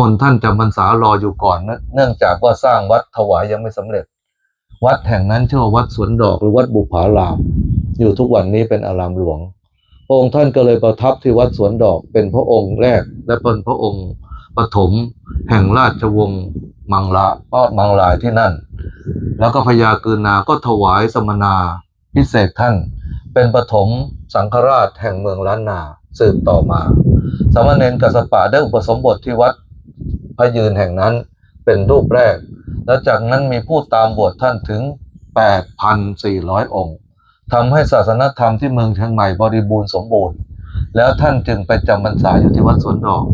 มนท่านจำพรรษารออยู่ก่อนนะเนื่องจากว่าสร้างวัดถวายยังไม่สำเร็จ วัดแห่งนั้นชื่อว่าวัดสวนดอกหรือวัดบุพาราม อยู่ทุกวันนี้เป็นอารามหลวง พระองค์ท่านก็เลยประทับที่วัดสวนดอกเป็นพระองค์แรก และเป็นพระองค์ปฐมแห่งราชวงศ์มังละก็มังลายที่นั่น แล้วก็พญากือนาก็ถวายสมนาพิเศษท่าน เป็นปฐมสังฆราชแห่งเมืองล้านนาสืบต่อมาสามเณรกัสปะได้อุปสมบทที่วัด พระยืนแห่งนั้นเป็นรูปแรก แล้วจากนั้นมีผู้ตามบวชท่านถึง 8,400 องค์ทำให้ศาสนธรรมที่เมืองเชียงใหม่บริบูรณ์สมบูรณ์ แล้วท่านจึงไปจำพรรษาอยู่ที่วัดสวนดอก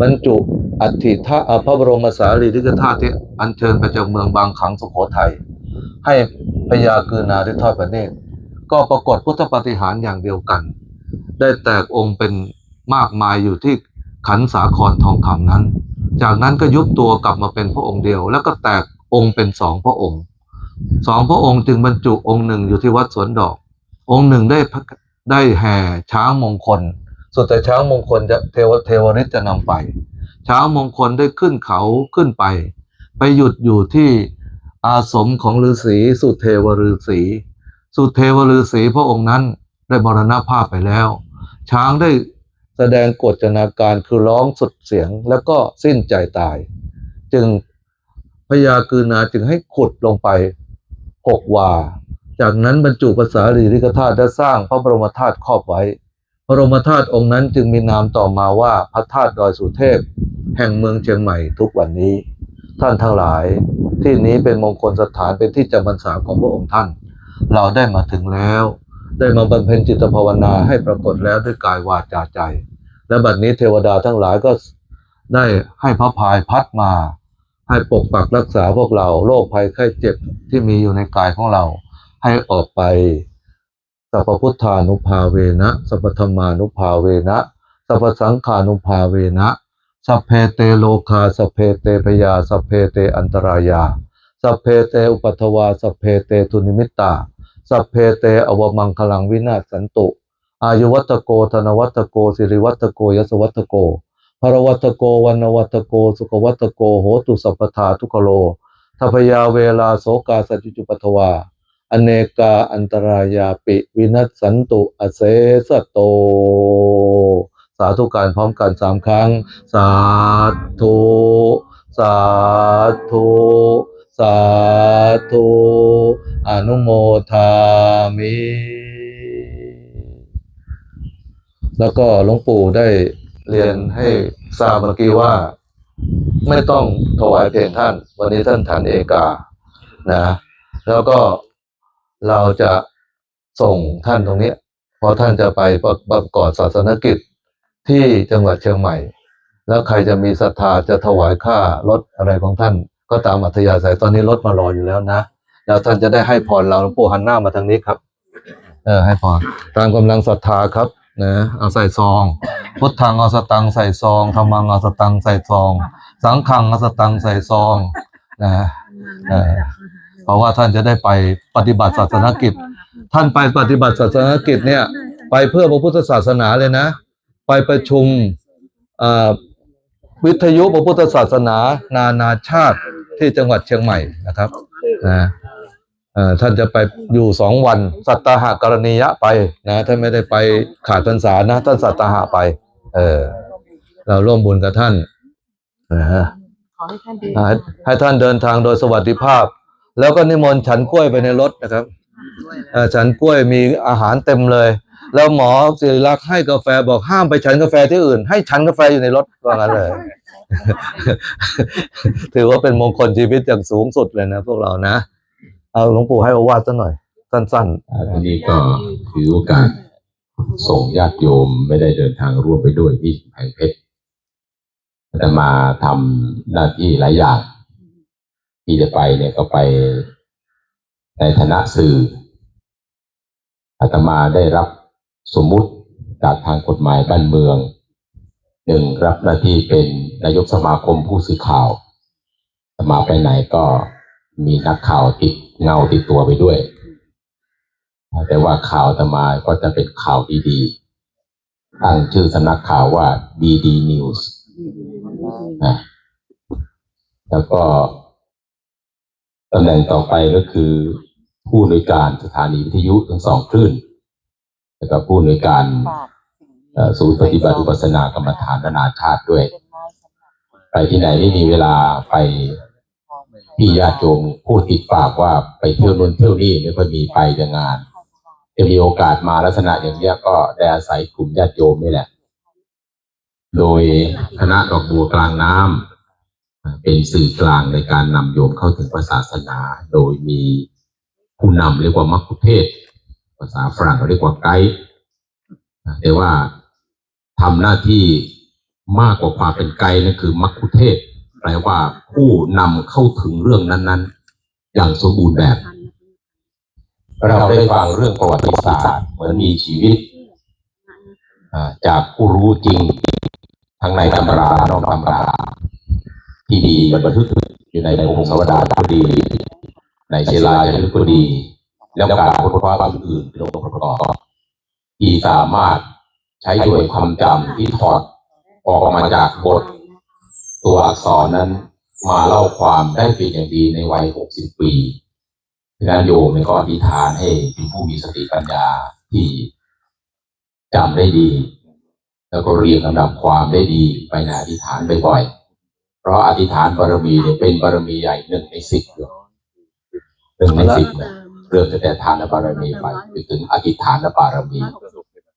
บรรจุอัฐิท่าพระบรมสารีริกธาตุที่อัญเชิญไปจากเมืองบางขังสุโขทัยให้พญากือนาได้ทอดพระเนตรก็ปรากฏพุทธปฏิหารอย่างเดียวกัน ได้แตกองค์เป็นมากมายอยู่ที่ขันสาครทองคำนั้น จากนั้นก็ยุบตัวกลับมาเป็นพระองค์เดียว แล้วก็แตกองค์เป็นสองพระองค์สองพระองค์จึงบรรจุองค์หนึ่งอยู่ที่วัดสวนดอก องค์หนึ่งได้ได้แห่ช้างมงคลส่วนแต่ช้างมงคลจะเทวเทวฤทธิ์จะนำไปช้างมงคลได้ขึ้นเขาขึ้นไป ไปหยุดอยู่ที่อาสมของฤาษีสุเทวฤาษีสุเทวฤาษีพระองค์นั้นได้มรณภาพไปแล้ว ช้างได้ แสดงกฎจนาการคือร้องสุดเสียงแล้วก็สิ้นใจตาย จึงพญากือนาจึงให้ขุดลงไปหกวา จากนั้นบรรจุภาษารีริกธาตุได้สร้างพระบรมธาตุครอบไว้ พระบรมธาตุองค์นั้นจึงมีนามต่อมาว่าพระธาตุดอยสุเทพ แห่งเมืองเชียงใหม่ทุกวันนี้ ท่านทั้งหลายที่นี้เป็นมงคลสถานเป็นที่จำพรรษาของพระองค์ท่าน เราได้มาถึงแล้ว ได้มาบำเพ็ญจิตภาวนาให้ปรากฏแล้วด้วยกายวาจาใจ และบัดนี้เทวดาทั้งหลายก็ได้ให้พระพายพัดมา ให้ปกปักรักษาพวกเราโรคภัยไข้เจ็บที่มีอยู่ในกายของเรา ให้ออกไปสัพพุทธานุภาเวนะสัพพธรรมานุภาเวนะสัพพสังขานุภาเวนะสัพเพเตโลคาสัพเพเตพยาสัพเพเตอันตรายาสัพเพเตอุปัทวาสัพเพเตทุนิมิตตาสัพเพเตอวมังคลังวินาศสันตุ อายุวัตโก ธนวัตโก สิริวัตโกยสวัตโกภรวัตโกวันวัตโก สุขวัตโก โหตุสัพพทาทุกโลทพยาเวลาโสกาสัจจุจุปทวา อเนกาอันตรายาปิวินัสสันตุอเสสโต สาธุการพร้อมกันสามครั้ง สาธุ สาธุ สาธุ อนุโมทามิ แล้วก็หลวงปู่ได้เรียนให้ทราบเมื่อกี้ว่า ไม่ต้องถวายเพลงท่าน วันนี้ท่านฉันเอกานะ แล้วก็เราจะส่งท่านตรงนี้เพราะท่านจะไปประกอบศาสนกิจที่จังหวัดเชียงใหม่ แล้วใครจะมีศรัทธาจะถวายค่ารถอะไรของท่าน ก็ตามอัธยาศัยตอนนี้รถมารออยู่แล้วนะแล้วท่านจะได้ให้พรเราหลวงปู่หันหน้ามาทางนี้ครับ เออให้พรตามกำลังศรัทธาครับ นะเอาใส่ซอง พุทธังเอาสตังใส่ซองธรรมังเอาสตังใส่ซอง สังฆังเอาสตังใส่ซองนะเพราะว่าท่านจะได้ไปปฏิบัติศาสนกิจ ท่านไปปฏิบัติศาสนกิจเนี่ย ไปเพื่อพระพุทธศาสนาเลยนะ ไปประชุมวิทยุพระพุทธศาสนา นานาชาติที่จังหวัดเชียงใหม่นะครับนะ ท่านจะไปอยู่สองวัน สัตตหกรณียะไปนะท่านไม่ได้ไปขาดพรรษานะ ท่านสัตตหะไป เออ เราร่วมบุญกับท่านนะฮะขอให้ท่านดีให้ให้ท่านเดินทางโดยสวัสดิภาพ แล้วก็นิมนต์ฉันกล้วยไปในรถนะครับเอ่อฉันกล้วยมีอาหารเต็มเลย แล้วหมอศิริรักษ์ให้กาแฟบอกห้ามไปฉันกาแฟที่อื่น ให้ฉันกาแฟอยู่ในรถว่างั้นเลย ถือว่าเป็นมงคลชีวิตอย่างสูงสุดเลยนะพวกเรานะ เอาหลวงปู่ให้โอวาทสักหน่อย สั้นอ่าทีนี้ก็ถือโอกาสส่งญาติโยมไม่ได้เดินทางร่วมไปด้วยที่กำแผงเพชรจะมาทำหน้าที่หลายอย่าง ที่จะไปเนี่ยก็ไปในฐานะสื่ออาตมาได้รับสมมุติจากทางกฎหมายบ้านเมืองหนึ่งรับหน้าที่เป็นนายกสมาคมผู้สื่อข่าวอาตมาไปไหนก็มีนักข่าวติด เงาติดตัวไปด้วย แต่ว่าข่าวตมาก็จะเป็นข่าวดีๆตั้งชื่อสำนักข่าวว่า BD News นะแล้วก็ตำแหน่งต่อไปก็คือผู้นวยการสถานีวิทยุทั้งสองคลื่น แล้วก็ผู้นวยการศูนย์ปฏิบัติอุปสนากรรมฐานนานาชาติด้วย ไปที่ไหนไม่มีเวลาไป ที่ญาติโยมพูดติดปากว่าไปเที่ยวนู่นเที่ยวนี่ไม่ค่อยมีไปแต่งานจะมีโอกาสมาลักษณะอย่างนี้ก็ได้อาศัยกลุ่มญาติโยมนี่แหละ โดยคณะดอกบัวกลางน้ำเป็นสื่อกลางในการนำโยมเข้าถึงพระศาสนา โดยมีผู้นำเรียกว่ามัคคุเทศ ภาษาฝรั่งเรียกว่าไกด์แต่ว่าทำหน้าที่มากกว่าความเป็นไกด์นั่นคือมัคคุเทศ ก์แปลว่าผู้นำเข้าถึงเรื่องนั้นๆ อย่างสมบูรณ์แบบ เราได้ฟังเรื่องประวัติศาสตร์ เหมือนมีชีวิตจากผู้รู้จริงทั้งในตำรานอกตำรา ที่ดีบันทึกอยู่ในพงศาวดาก็ดี ในเชลาจารึกก็ดี แล้วการค้นคว้าอื่นๆเป็นองค์ประกอบที่สามารถใช้ด้วยความจำที่ถอดออกมาจากบท ตัวอักษรนั้นมาเล่าความได้เป็นอย่างดีในวัย60ปีดังนั้นโยมเนี่ยก็อธิษฐานให้เป็นผู้มีสติปัญญาที่จำได้ดี แล้วก็เรียงลำดับความได้ดีไปในอธิษฐานบ่อยๆเพราะอธิษฐานบารมีเนี่ยเป็นบารมีใหญ่หนึ่งในสิบเลยหนึ่งในสิบเนี่ยเริ่มตั้งแต่ทานบารมีไปไปถึงอธิษฐานบารมี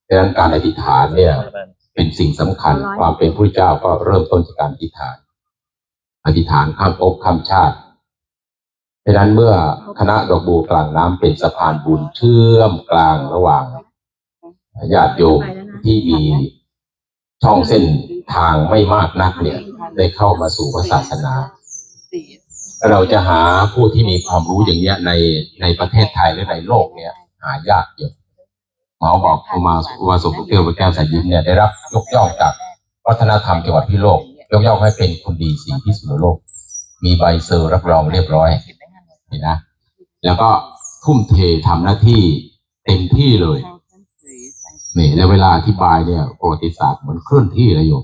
ดังนั้นการอธิษฐานเนี่ย เป็นสิ่งสำคัญความเป็นพระเจ้าก็เริ่มต้นจากการอธิษฐาน อธิษฐานข้ามภพข้ามชาติดังนั้นเมื่อคณะดอกบัวกลางน้ำเป็นสะพานบุญเชื่อมกลางระหว่างญาติโยมที่มีช่องเส้นทางไม่มากนักเนี่ย ได้เข้ามาสู่พระศาสนา เราจะหาผู้ที่มีความรู้อย่างเนี้ยในในประเทศไทยหรือในโลกเนี่ย หายากเยอะ หมอบอกอุมาอุมาสมเกียวพระแก้วสายยิ้มเนี่ยได้รับยกย่องจากวัฒนธรรมจังหวัดพิโลกยกย่องให้เป็นคนดีสีที่สุดในโลก มีใบเซอร์รับรองเรียบร้อยเห็นนะแล้วก็ทุ่มเททำหน้าที่เต็มที่เลยนี่แล้วเวลาอธิบายเนี่ยประวัติศาสตร์เหมือนเคลื่อนที่เลยโยม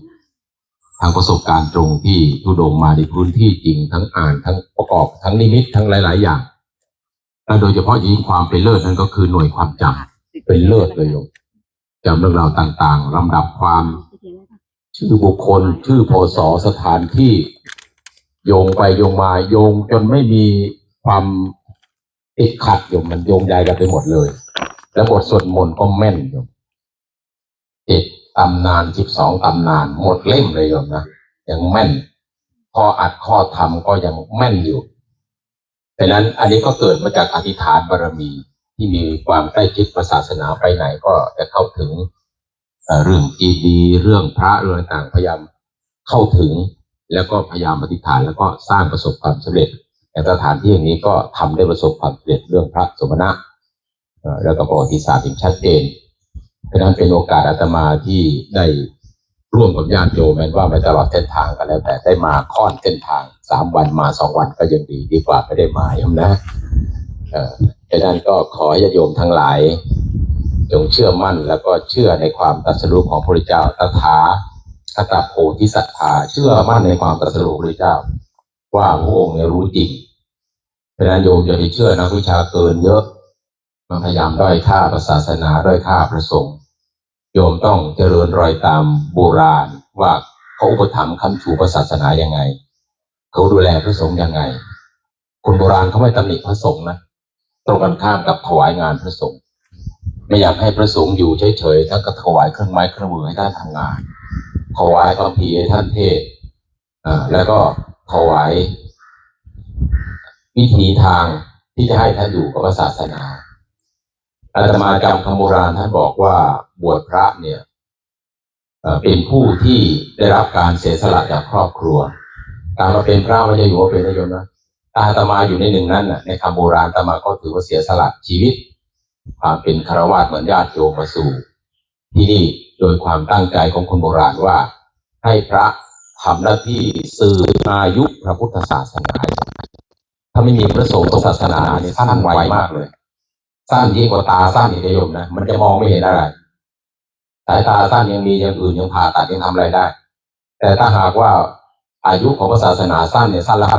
ทางประสบการณ์ตรงที่ทุดงมาในพื้นที่จริงทั้งอ่านทั้งประกอบทั้งนิมิตทั้งหลาย ๆ อย่างและโดยเฉพาะยิ่งความเป็นเลิศนั่นก็คือหน่วยความจำ เป็นเลิศเลยโยมจำเรื่องราวต่างๆลำดับความชื่อบุคคล ชื่อพศสถานที่ โยงไปโยงมาโยงจนไม่มีความติดขัดโยมมันโยงใยกันไปหมดเลย แล้วบทสวดมนต์ก็แม่นโยมเจ็ดตำนานสิบสองตำนาน หมดเล่มเลยโยมนะยังแม่นข้ออัดข้อทำก็ยังแม่นอยู่ดังนั้นอันนี้ก็เกิดมาจากอธิษฐานบารมี ที่มีความใกล้ชิดศาสนาไปไหนก็จะเข้าถึงเรื่องจีดีเรื่องพระเรื่องต่างพยายามเข้าถึง แล้วก็พยายามอธิฐานแล้วก็สร้างประสบความสำเร็จแต่สถานที่อย่างนี้ก็ทำได้ประสบความสำเร็จเรื่องพระสมณะแล้วก็ประวัติศาสตร์อย่างชัดเจนเพราะนั้นเป็นโอกาสอาตมาที่ได้ร่วมกับญาติโยมแม้ว่าไม่ตลอดเส้นทางกันแล้ว แต่ได้มาค่อนเส้นทางสามวันมาสองวันก็ยังดีดีกว่าไม่ได้มาย่อมนะ ดังนั้นก็ขอให้ญาติโยมทั้งหลายจงเชื่อมั่นแล้วก็เชื่อในความตรัสรู้ของพระพุทธเจ้าตถาคตโพธิสัตธาเชื่อมั่นในความตรัสรู้ของพระพุทธเจ้า ว่าพระองค์รู้จริงเพราะนั้นโยมอย่าไปเชื่อนักวิชาเกินเยอะมาพยายามด้อยค่าศาสนาด้อยค่าพระสงฆ์โยมต้องเจริญรอยตามโบราณว่าเขาอุปถัมภ์คำชูศาสนายังไง เขาดูแลพระสงฆ์ยังไง คนโบราณเขาไม่ตำหนิพระสงฆ์นะ ตรงกันข้ามกับถวายงานพระสงฆ์ไม่อยากให้พระสงฆ์อยู่เฉยๆท่านก็ถวายเครื่องไม้เครื่องมือให้ท่านทำงาน ถวายคัมภีร์ให้ท่านเทศอ่าแล้วก็ถวายวิธีทางที่จะให้ท่านอยู่กับศาสนาอาตมาจำคำโบราณท่านบอกว่าบวชพระเนี่ยเอ่อเป็นผู้ที่ได้รับการเสียสละจากครอบครัว การมาเป็นพระไม่ใช่อยู่ว่าเป็นนายมนะ อาตมาอยู่ในหนึ่งนั้นน่ะในคำโบราณอาตมาก็ถือว่าเสียสละชีวิต ความเป็นคารวาสเหมือนญาติโยมมาสู่ ที่นี่โดยความตั้งใจของคนโบราณว่า ให้พระทำหน้าที่สื่ออายุพระพุทธศาสนา ถ้าไม่มีพระสงฆ์ศาสนาเนี่ยสั้นไวมากเลย สั้นยิ่งกว่าตาสั้นอีกโยมนะมันจะมองไม่เห็นอะไรสายตาสั้นยังมีอย่างอื่นยังผ่าตัดยังทำอะไรได้ แต่ถ้าหากว่าอายุของศาสนาสั้นเนี่ยสั้นแล้ว